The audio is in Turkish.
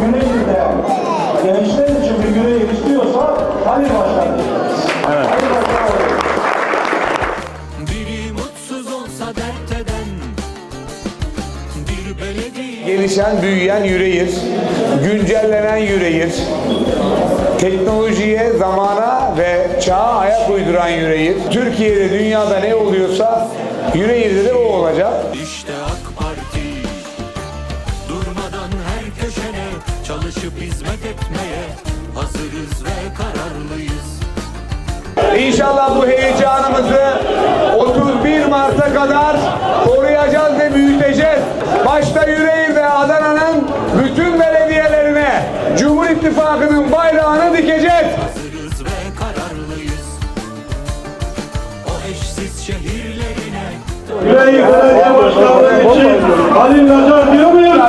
Yüreğinde gençler için bir yüreği istiyorsa Ali Başkan. Evet. Ali Başkan Gelişen, büyüyen yüreğiz. Güncellenen yüreğiz. Teknolojiye, zamana ve çağa ayak uyduran yüreğiz. Türkiye'de, dünyada ne oluyorsa yüreğinde de o olacak. işte Çalışıp hizmet etmeye Hazırız ve kararlıyız İnşallah bu heyecanımızı 31 Mart'a kadar koruyacağız ve büyüteceğiz. Başta Yüreğir ve Adana'nın bütün belediyelerine Cumhur İttifakı'nın bayrağını dikeceğiz. Hazırız ve kararlıyız O eşsiz şehirlerine Yüreği Belediye Başkanlığı için Halil Nacar diyor muyuz?